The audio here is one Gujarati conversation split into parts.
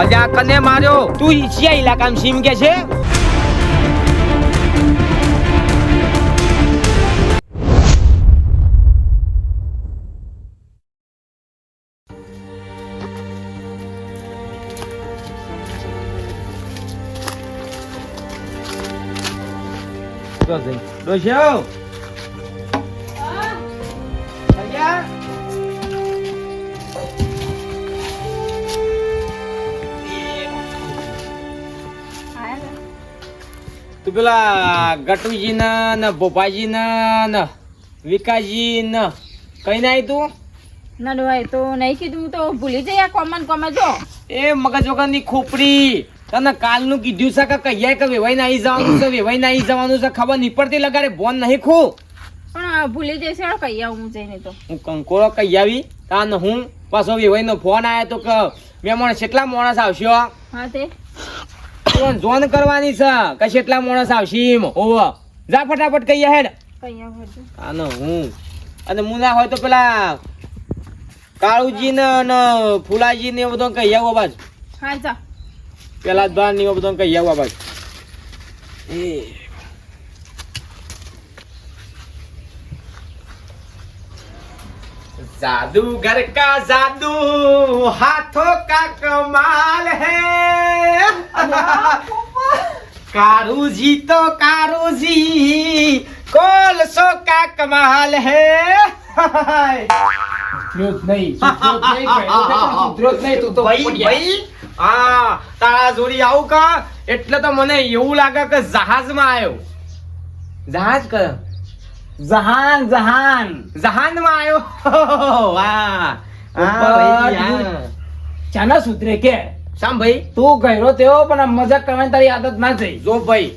અલ્યા કને માર્યો? તું ઈચ્છ્યા ઇલાકામાં સીમ કે છે? તો જઈ. તું પેલા ગટુજી ના ને ભોપાજી ના ને વિકાસજી ને કઈ ના તું ના ડોહાઈ તો નહીં કીધું હું તો ભૂલી જઈ આ કોમન કોમન જો એ મગજ વગરની ખોપડી તને કાલનું કીધું છે કે કહીએ કે વેવાઈ નાઈ જવાનું છે વેવાઈ નાઈ જવાનું છે ખબર નહીં પડતી લગાડે બોન નહીં ખું. પણ ભૂલી જઈશ હેડો કહી આવું હું જઈને તો. હું કંકોળો કહી આવી તાન હું પાછો વેવાઈ નો ફોન આવ્યો તો કે મહેમાન કેટલા માણસ આવશે હા તે. તું જોન કરવાની છે. કે કેટલા માણસ આવશે એમ. ઓવ જા ફટાફટ કહી હેડ. આનો હું. અને મુના હોય તો પેલા કાળુજી ને અને ફુલાજી ને બધું કહી આવો બાજ. પેલા દ્વાર ને બધું કહી આવો બાજ. એ. जादूगर का जादू हाथों का कमाल है कारू जी तो कारू जी कोलसो का कमाल है ભાઈ ભાઈ હા તારા જોડી આવું કા એટલે તો મને એવું લાગે કે જહાજમાં આવ્યો જહાજ કયો જહાન જહાન. આવ્યો? વાહ. ઉપર ભાઈ, હા. ચાના સૂત્રે કે. શામ ભાઈ? તું ગયરો તેવો પણ મજાક કરવાની તારી આદત ના થઈ જો ભાઈ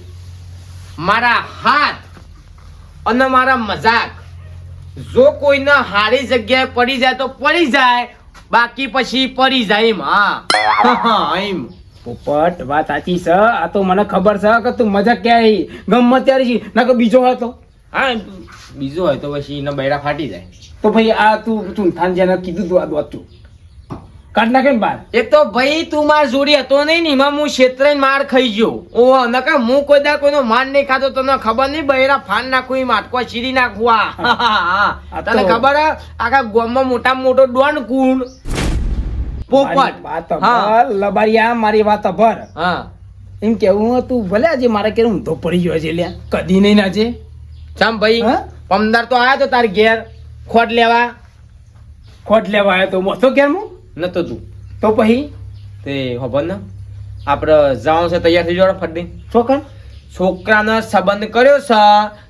મારા હાથ અને મારા મજાક જો કોઈને હારી જગ્યાએ પડી જાય તો પડી જાય બાકી પછી પડી જાય એમ હા. એમ. પોપટ વાત સાચી છે. આ તો મને ખબર છે કે તું મજાક ક્યાંય ગમત ત્યારે છે. ના બીજો હતો હા બીજું હોય તો પછી એના બૈરા ફાટી જાય. તો ભાઈ આ તું તું થાન જેને કીધું તું આ દોતું કાઢ નાખે ને બાર એક તો ભાઈ તું માર જોડી હતો નહીં ને એમાં હું ક્ષેત્રે માર ખાઈ ગયો. ઓહો નકા હું કોઈ દા કોઈનો માર નહીં ખાતો તને ખબર નહીં? બૈરા ફાન નાખું એ માટકો ચીરી નાખું આ. તને ખબર? આખા ગોમમાં મોટામાં મોટો ડોન કુણ પોપટ. લબારિયા મારી વાત અભર હા. એમ કેવું તું ભલે આજે મારે કે ઊંધો પડી ગયો છે લ્યા. કદી નહીં નાચે ચામ ભાઈ? હા? પમદાર તો આયો તો તાર ઘેર. ખોટ લેવા. ખોટ લેવા આવ્યો તો મોસો કેમ હું? નતો તું. તો પછી? તે ખબર ને? આપણે જવાનું છે તૈયાર થઈ જવાનું ફટી છોકરા? છોકરાનો સંબંધ કર્યો છે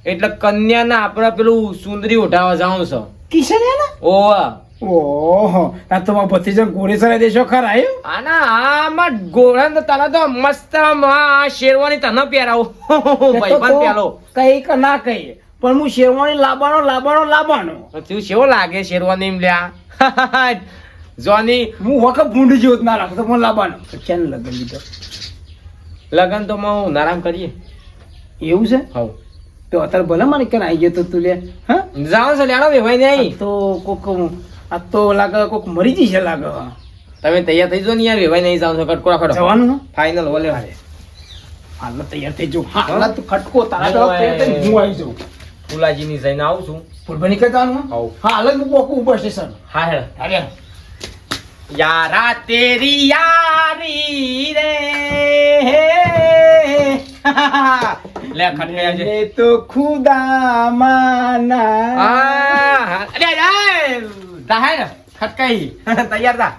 એટલે કન્યાને આપણે પેલું સુંદરી ઉઠાવવા જવાનું છે. કિશન ને ઓવા ઓહો આ તો મારા ભત્રીજા ગોરેસરા દેશો ખરા એ આના આમાં ગોળન તો તને તો મસ્ત શેરવાની તને પહેરાવું. ભાઈ પણ પહેલો કઈ કે ના કઈ પણ હું શેરવાની લાબાનો લાબાનો લાબાનો. તું શેવો લાગે શેરવાની એમ લ્યા? જોની હું વખત ભૂંડ જેવો ના લાગતો પણ લાબાનો. ચાલ લગન લીધો? લગન તો માં ઉનાળામાં કરીએ. એવું છે? હા તો અત્યારે ભલે મારે ક્યાં આવી ગયો તો તું લે હા? જાવ છો લેડો ભાઈ નહીં તો કોક આ તો લાગે કોક મરી જશે લાગે. તમે તૈયાર થઈ જો ને યાર વેવાય નહીં જાવ છો કટકો રાખો જવાનું ફાઇનલ ઓલે વાળે હાલ. તૈયાર થઈ જો હાલ તું ખટકો તારા તો હું આવી જાઉં. ફુલાજીની જઈને આવું છું. ફૂટબોલ નીકળવાનું હા હાલ હું બોકું ઊભો છે સર. હા હે. અરે યારા તેરી યારી રે. લે ખટકે આજે. તો ખુદા માના આ અરે દાહેર ખટકાઈ. તૈયાર થા.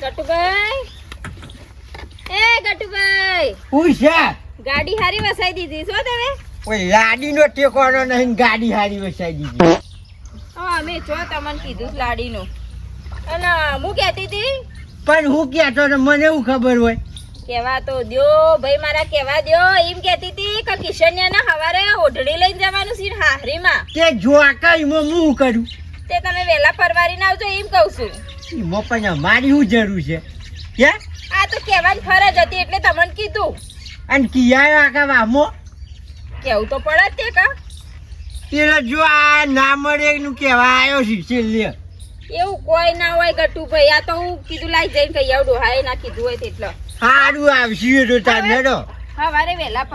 ગટુભાઈ. એ ગટુભાઈ. પૂછ્યા ગાડી હારી વસાઈ દીધી છો તમે? કોઈ લાડીનો ટેકોનો નહીં ગાડી હારી વસાઈ દીધી. હા અમે છો તમને કીધું છે લાડીનું. અને હું કહેતી હતી? પણ હું કહેતો ને મને એવું ખબર હોય? કેવા તો દ્યો ભાઈ મારા કેવા દ્યો? એમ કહેતી હતી કે કિશન્યાના હવારે ઓઢળી લઈને જવાનું છે હાહરીમાં. તે જોકાઈમાં હું કરું? તે તમે વહેલા ના આવજો એમ કહું છું. એમાં પણ મારી હું જરૂર છે? કે આ તો કહેવાની ફરજ હતી એટલે તમને કીધું. અને કિયા આકા વામો? કેવું તો પડે જ તે કા? પેલો જો આ ના મળે નું કેવા આવ્યો છે છેલ્લે. એવું કોઈ ના હોય ગટુભાઈ આ તો હું કીધું લાઈ જઈને કહી આવડું હા ના કીધું હોય તેટલો. સારું આવશું તો તાર હેડો. સવારે વહેલા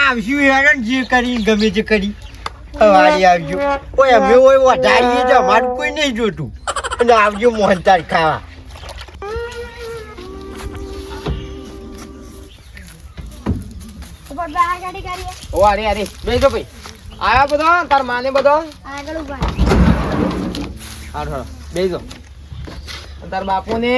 આવશું હેડો ને જે કરી ગમે તે કરી. સવારે આવજો. ઓય અમે ઓય વધારીએ તો અમારું કોઈ નહીં જોતું. અને આવજો મોહનતાર ખાવા. ઓ અરે અરે બેજો ભાઈ. આવ્યા બધો? તાર માને બધો? હારું હારું. બેસો તાર બાપુને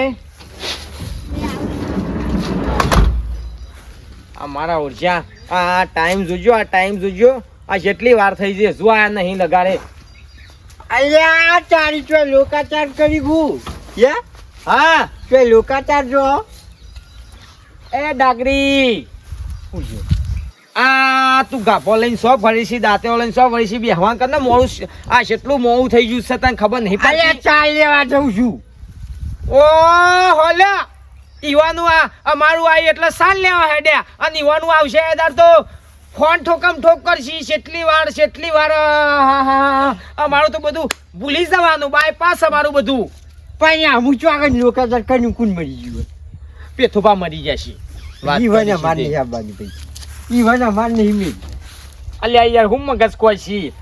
આ મારા ઊર્જા. આ ટાઈમ જોજો આ ટાઈમ જોજો. આ જેટલી વાર થઈ છે જો આ નહીં લગાડે. અલ્યા તારી તો લોકાચાર કરી ગુ હે? હા તો લોકાચાર જો. એ ડાગરી આ તું ગાભો લઈને સો ફરી છી દાંતેઓ લઈને સો ફરી બી બેહવાન કર ને મોડું આ કેટલું મોડું થઈ ગયું છે તને ખબર નહીં પડે ચાલ લેવા જઉં છું. ઓ હોલ્યા ઈવાનું આ અમારું આ એટલે સાલ લેવા હેડ્યા અને ઈવાનું આવશે એદાર તો. ફોન ઠોકમ ઠોક કરશી કેટલી વાર કેટલી વાર. અમારું તો બધું ભૂલી જવાનું બાયપાસ અમારું બધું. પણ હું છું આગળ લોકો કઈ કુન મરી ગયું પેથુપા મરી જશે. ઈવન તે. નહીં આવવાની ભાઈ. ઈવન અમાર નહીં મેં. અલ્યા યાર હું મગજ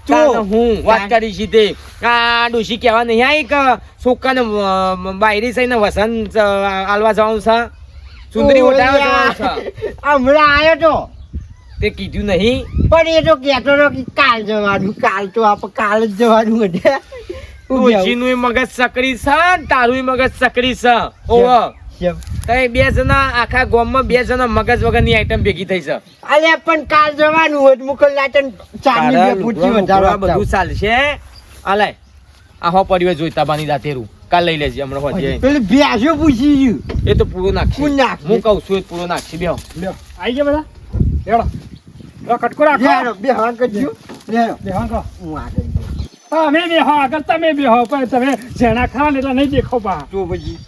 તો, હું વાત. કરી છી તે. આ ડોશી કહેવા નહીં આ એક છોકરાને બાયરી થઈને વસંત આલવા જવાનું છે. સુંદરી ઓટાવા જવાનું છે. હમણાં આવ્યો તો. તે કીધું નહીં. પણ એ તો કહેતો હતો કે કાલ જવાનું કાલ તો આપ કાલ જ જવાનું હતું. ડોશીનું મગજ સકરી છે તારું મગજ સકરી છે. ઓવો કેમ? તઈ બે જણા આખા ગામમાં બે જણા મગજ વગરની આઈટમ ભેગી થઈ છે. અલે પણ કાલ જવાનું હોય તો મુકલ લાટન ચાની બે ફૂટથી વધારે બધું ચાલશે અલે આ હો પડ્યો જોઈતા બાની દાતેરું. કાલ લઈ લેજે હમણાં હોજે. પેલું ભેંસો પૂછી ગયું. એ તો પૂરો નાખશે. પૂરો નાખ હું કહું છું એ પૂરો નાખશે. બેહો. લ્યો આવી ગયા બધા? લેવડો લો કટકો રાખો. બે હાથ કરજો. બે બેહો. કરો. હું આગળ. હા અમે બેહો આગળ તમે બેહો પણ તમે જેણા ખાવા એટલે નહીં દેખો બા. તો પછી.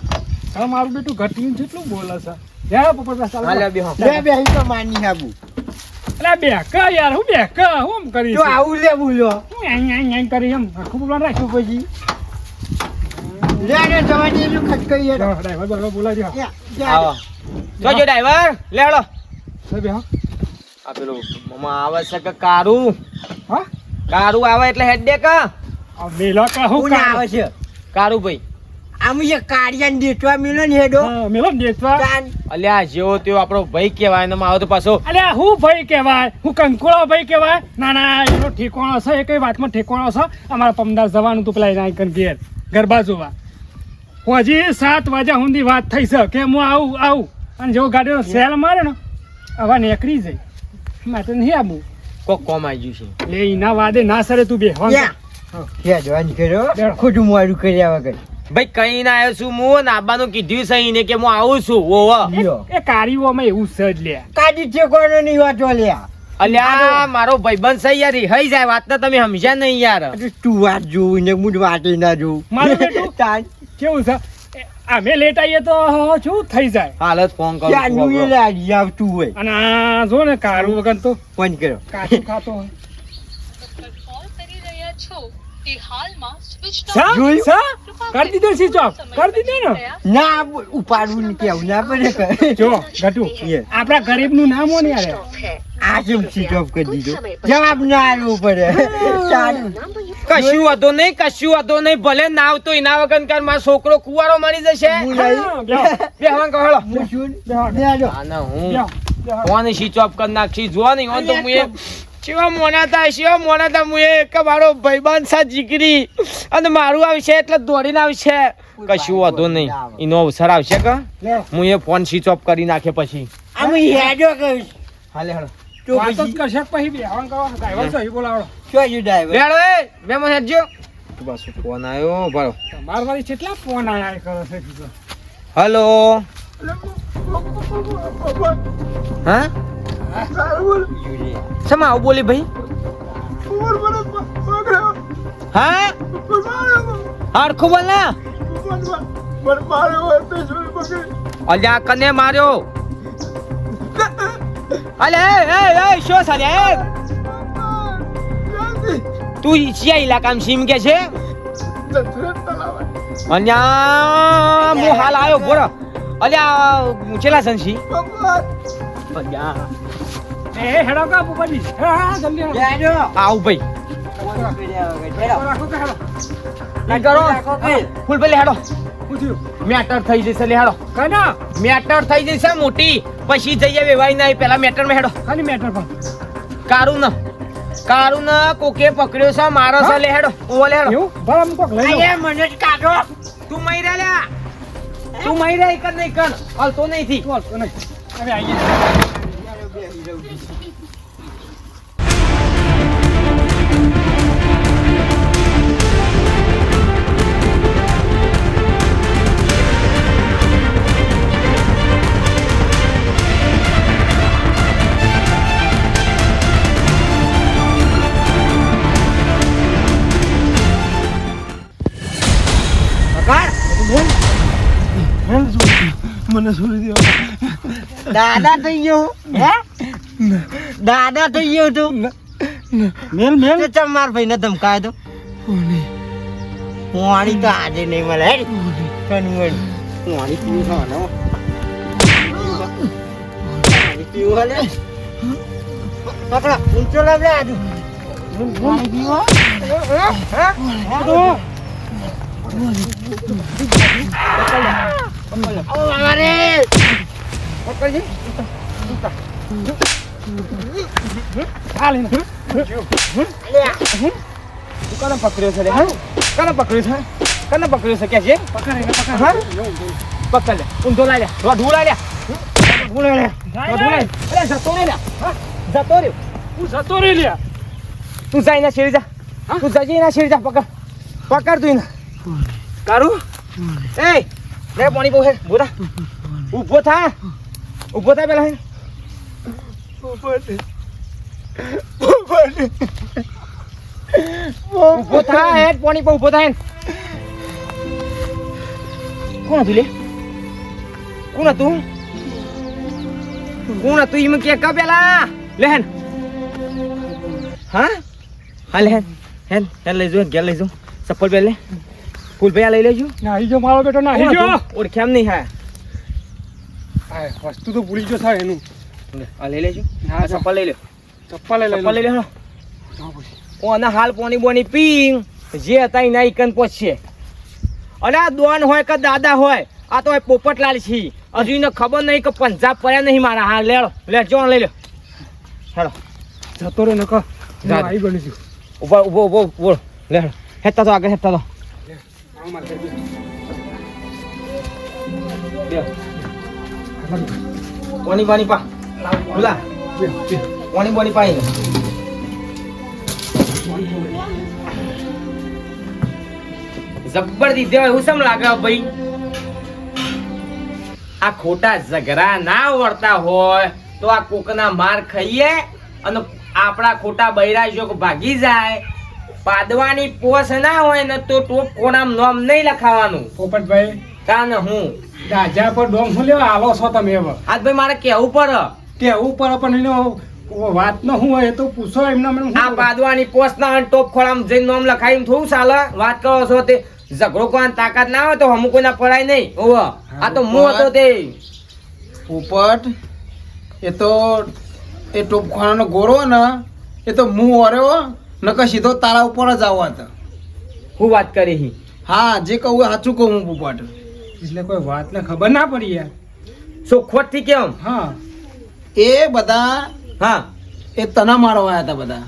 હા મારું બેટું ઘટીને જેટલું બોલે છે. યા પોપટ ચાલો. હાલ્યા બેહો. બે બે અહીં તો માની હાબુ. અલા બે ક યાર હું બે ક હું કરી તો આવું લે બોલો હું અહીં અહીં અહીં કરી એમ. ખૂબ બોલવાનું રાખ્યું પછી. પછી લેરો જવા દેજો ખટકઈ યાર ડ્રાઈવર બરાબર બોલાવી. આવો. જોજો ડ્રાઈવર લેડો તો બેહો. આ પેલું મમા આવે છે કે કારું? હા? કારું આવે એટલે હેડ દે કા આ મેલો કા હું કોણ આવે છે? કારું ભાઈ. આમ જે કાળિયાને દેતવા મિલો ને હેડો. હા મેલો ને દેખવા. અલ્યા જેવો તેવો આપણો ભાઈ કહેવાય ને આવે તો પાછો. અલ્યા હું ભાઈ કહેવાય? હું કંકોળો ભાઈ કહેવાય? ના ના એનો ઠેકોણો છે એ કઈ વાતમાં ઠેકોણો છે? અમારા પમદાર જવાનું તું પેલા એના કન ઘેર ગરબા જોવા. હજી સાત વાગ્યા સુધી વાત થઈ છે કે હું આવું આવું. અને જેવો ગાડીનો સેલ મારે ને હવે નીકળી જાય. માટે નહીં આવું કોક કોમ આવી ગયું છે. એટલે એના વાદે ના સરે તું બે યા. હેડવાની કર્યો. ખોટું મોડું કર્યા વગર. ભાઈ કઈ ના આવ્યો છું હું નાબાનું કીધું છે એને કે હું આવું છું ઓવો. એ કારીઓમાં એવું છે જ લે કાઢી ઠેકોનો નહીં વાંચો લ્યા. અલ્યા મારો ભાઈબંધ છે યાર હઈ જાય વાત તો તમે સમજ્યા નહીં યાર. તું વાત જોઉં ને હું વાતે ના જોઉં. મારું બેટું? તાન. કેવું છે? અમે લેટ આવીએ તો શું થઈ જાય? હાલત ફોન કરો ક્યારનું એ લાગી આવતું હોય. અને આ જો ને કારું વગર તો ફોન કર્યો. કાચું ખાતો હોય. કોલ કરી રહ્યા છો તે હાલમાં? કરી. દીધો સ્વિચ ઓફ કરી દીધો ને? ના ઉપાડવું ને કેવું ના પડે. જો ગટુ આપણા ગરીબનું નામ હોય ને યાર આ સ્વિચ ઓફ કરી દીધો? જવાબ ના આવ્યો પડે. કશું વધો નહીં કશું વધો નહીં. ભલે ના આવતો એના વગર કર મારો છોકરો કુવારો મરી જશે. બે હવાન કહો હું. ફોન સ્વિચ ઓફ કરી નાખી. જોવા નહીં ઓન તો હું ચેવા મોનાતા શિવ મોનાતા હું એક કે મારો ભાઈબંધ સા જીકરી અને મારું આવશે એટલે દોડીને આવશે. કશું વાંધો નહીં. એનો અવસર આવશે કે. હું એ ફોન સ્વિચ ઓફ કરી નાખે પછી. આમ હેડો કહીશ. હાલે હેડો તો વાતો પછી? કરશે પછી ડ્રાઈવર છો, એ બોલાવડો. શું છે બેડો એ બે મને હેડજો. બસ ફોન આવ્યો બરો તમારા વાળી કેટલા ફોન આયા કરે છે કીધું. હા? શેમાં આવું બોલી ભાઈ? હા? હરખું બોલ ના. અલ્યા કને માર્યો? અલે, એ એ શું સાલે તું કયા ઇલાકામાં સીમ કે છે? અન્યા હું હાલ આવ્યો બોરો અલ્યા ચેલા સંસી અલ્યા. એ હેડો કા ભૂપાજી હા હા જલ્દી હેડો. આવ ભાઈ. રાખો કે હેડો ઈ કરો. ફૂલ પેલે હેડો. મેટર થઈ જશે લે હેડો. કના? મેટર થઈ જશે મોટી. પછી જઈએ વેવાઈ નહીં પેલા મેટરમાં હેડો. ખાલી મેટર પર. કારું ન કારું ન કોકે પકડ્યો છે મારો છે લે હેડો. ઓવો લે હેડો. ભલા મુકો લઈ લે મને જ કાઢો. તું મઈ રે લ્યા તું મઈ રે એક જ નહીં કર હલતો નહીં થી. ચાલ, તો નહીં. હવે Yeah, you don't આવીએ દાદા થઈ ગયો હે? દાદા થઈ ગયો તું? મેલ મેલ. તે ચમ માર ભાઈ ને ધમકાય તો પાણી તો આજે નહીં મળે કનવડ પાણી પીવું ખાવાનો પીવું હાલે પકડો. ઊંચો લાવ આજુ. પાણી પીવો કને પકડ્યો છે લે હા કને પકડ્યો છે કને પકડ્યો છે કે છે પકડ એને પકડ હા? પકડ લે ઊંધો લાય લે રોઢું લાય લે રોઢું લાય લે રોઢું લાય અરે જતો રે લે હા? જતો રહ્યો હું જતો રહી લ્યા તું જાય ના શેરી જા તું જજી ના શેરી જા પકડ પકડ તું એને કારું એ લે, પાણી બહુ હે બોરા ઊભો થા. ઊભો થા પેલા ઊભો થા હે, પાણી પર ઊભો થા હે. કોણ હતું લે? કોણ હતું? કોણ હતું ઈમ કે કા પેલા? લે હેન. હા? હા, લે હેન. હેન લઈ જો ઘેર લઈ જો. ચપ્પલ પહેર લે. ફૂલ ભૈયા લઈ લેજો. નાહી જો મારો બેટો નાહી જો ઓળખ્યામ નહીં હા. હા વસ્તુ તો ભૂલી જો થાય એનું. આ લઈ લેજો. હા, ચપ્પલ લઈ લે. ચપ્પલ લઈ ચપ્પલ લઈ લે લે ઓના હાલ પોની બોની પીંગ. જે હતા એના કન પહોંચશે અરે આ દોન હોય કે દાદા હોય આ તો પોપટલાલ છી. હજુ એને ખબર નહીં કે પંજાબ પડ્યા નહીં મારા. હા લેડો લે જો લઈ લે. હેડો. જતો રે નકો આવી બની છું. ઊભો ઊભો ઊભો ઊભો લે હેતા તો આગળ હેતા તો પાણી પાણી પા? બોલા. પાણી પાણી પાઈ જબ્બર દીધો સમ લાગે ભાઈ? આ ખોટા ઝઘરા ના વળતા હોય તો આ કોકના માર ખાઈએ અને આપણા ખોટા બૈરા ભાગી જાય. પાદવાની પોસ ના હોય ને તો ટોપ કોણામ નામ નહીં લખાવાનું. પોપટભાઈ કાન હું. રાજા પર ડોમ શું લેવા? આવો છો તમે હવે. આજ ભાઈ મારે કેવું પર? કેવું પર પણ એનો વાત ન હું હોય એ તો પૂછો એમને મને આ પાદવાની પોસ ના ટોપ ખોળામ જઈને નામ લખાઈ થોડું ચાલે વાત કરો છો તે. ઝઘડો કોઈ તાકાત ના હોય તો હમુક કોઈના પડાય નહીં. ઓવ આ તો હું હતો તે. પોપટ એ તો એ ટોપખાનાનો ગોરો ને એ તો મું ઓર્યો. નકર સીધો તારા ઉપર જ આવવા હતા હું વાત કરી હી? હા જે કહું એ સાચું કહું હું પોપટ એટલે કોઈ વાત ને ખબર ના પડી યાર. ચોખવટથી કેમ? હા. એ બધા હા. એ તને મારવા હતા બધા.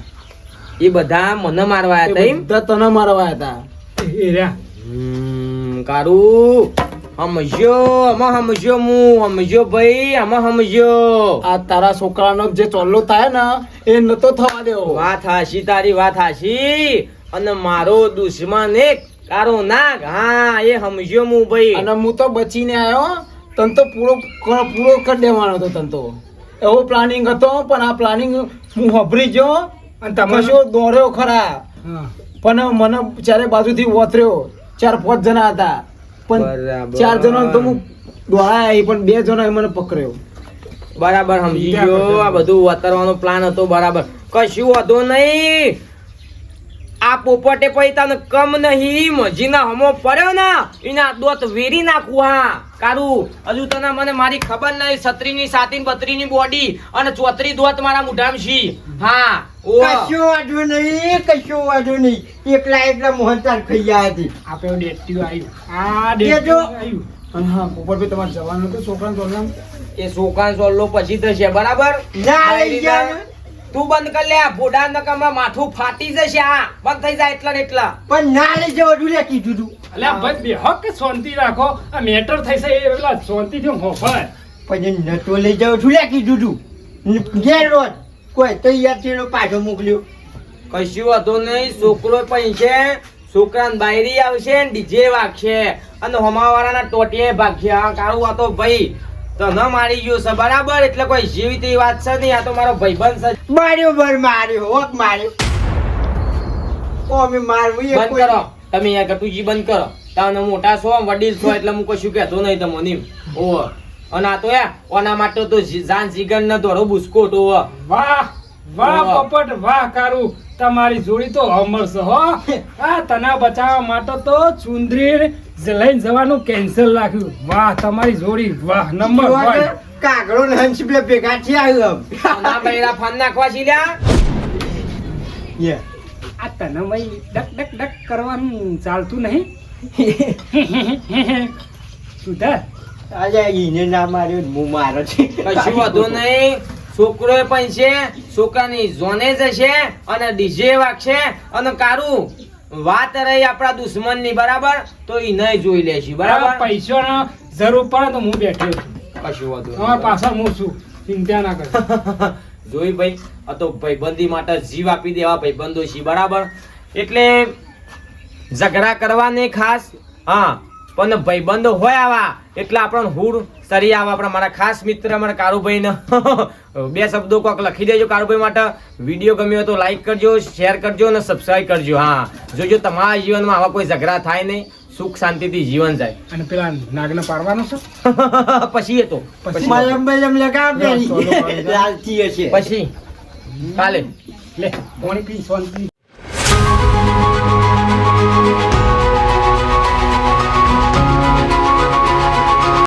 એ બધા મને મારવા આવ્યા હતા એમ? બધા તને મારવા હતા એ- રહ્યા. હમ, કારું. સમજ્યો આમાં સમજ્યો હું સમજ્યો ભાઈ આમાં સમજ્યો આ તારા છોકરાનો જે ચોલ્લો થાય ને એ નતો થવા દેવો. વાત હાશી તારી વાત હાશી અને મારો દુશ્મન એક કારો નાગ. હા એ સમજ્યો હું ભાઈ. અને હું તો બચીને આવ્યો તને તો પૂરો પૂરો કરી દેવાનો હતો તન તો. એવો પ્લાનિંગ હતો પણ આ પ્લાનિંગ હું હભરી ગયો અને તમે શું દોર્યો ખરા. પણ મને ચારે બાજુથી વોતર્યો ચાર પાંચ જણા હતા. પણ ચાર જણા તો હું દોડાયા પણ બે જણા મને પકડ્યો. બરાબર સમજી ગયો. આ બધું વતરવાનો પ્લાન હતો બરાબર. કશું વાંધો નહીં. આ પોપટે પછી તને કમ નહીં. મજીના હમો પડ્યો ના એના દોત વેરી નાખું હા. કારું હજુ તને મને મારી ખબર નહીં છત્રીની સાતીન બત્રીની બોડી અને ચોત્રી દોત મારા મુઢામ છી. હા ઓ કશો વાંધો નહીં કશું વાંધો નહીં. એકલા એકલા મોહનતાર ખાઈ ગયા હતી આપણે ડેટ્યુ આવ્યું. આ ડેટ્યુ આવ્યું. અને હા પોપટભાઈ તમારે જવાનું હતું છોકરાને જોડવાનું એ છોકરાને સોલ્લો પછી થશે બરાબર? ના લઈ ગયા. તું બંધ કર લે ભોડા નકરમાં માથું ફાટી જશે આ બંધ થઈ જાય એટલા ને એટલા. પણ ના લઈ જવાનું લે કીધું તું. અલ્યા ભાઈ બે હક શાંતિ રાખો. આ મેટર થઈ છે એ પેલા શાંતિથી હોફળ પછી નતો લઈ જાવ છું લે કીધું તું. ઘેર રોજ કોઈ તૈયાર થયેલો પાછો મોકલ્યો. કશું હતું નહીં છોકરો પણ છે છોકરાને બાયરી આવશે ને ડીજે વાગશે. અને હમાવાળાના ટોટીએ ભાગ્યા. આ કાળું હતો ભાઈ. તો ન મારી ગયો છે બરાબર? એટલે કોઈ જીવિત એવી વાત છે નહીં આ તો મારો ભાઈબંધ છે. માર્યો ભર માર્યો હોક માર્યો. ઓ અમે મારવું બંધ કરો. તમે યાર ગટુજી બંધ કરો. તમે મોટા છો વડીલ છો એટલે હું કશું કહેતો નહીં તમને. ઓહો. અને આ તો યા ઓના માટે તો જાન જીગન ને દોડો બુસ્કોટ ઓવર વાહ વાહ પપટ વાહ કારું. તમારી જોડી તો અમર છે હો. આ તને બચાવવા માટે તો ચુંદરી લઈને જવાનું કેન્સલ રાખ્યું. વાહ તમારી જોડી વાહ નંબર વન કાગડો ને હંસ બે ભેગા છે આમ. ઓના બૈરા ફાન નાખવા છી લ્યા. યે. આ તને મય ડક ડક ડક કરવાનું ચાલતું નહીં. સુધા. આજે ઈને ના માર્યો ને હું મારો છે. કશું વધુ નહીં. છોકરો પણ છે. છોકરાની જોને જશે અને ડીજે વાગશે અને કારું વાત રહી આપણા દુશ્મનની બરાબર? તો એ નહીં જોઈ લેશે બરાબર? પૈસો જરૂર પડે તો હું બેઠો છું. કશું વધુ. પાછળ હું છું. ચિંતા ના કરશો જોઈ ભાઈ આ તો ભાઈબંધી માટે જીવ આપી દેવા ભાઈબંધો છે બરાબર? એટલે ઝઘડા કરવાની ખાસ હા પણ ભાઈબંધો હોય આવા એટલે આપણને હુડ સરી આવા આપણા મારા ખાસ મિત્ર મારા કારુભાઈ ને બે શબ્દો કોક લખી દેજો કારુભાઈ માટે. વીડિયો ગમ્યો હોય તો લાઈક કરજો શેર કરજો અને સબસ્ક્રાઈબ કરજો હા. જોજો તમારા જીવનમાં આવા કોઈ ઝઘડા થાય નહીં. સુખ શાંતિથી જીવન જાય. અને પેલા નાગને પારવાનો છે? પછી એ તો. પછી? કાલે. લે પાણી પી શાંતિ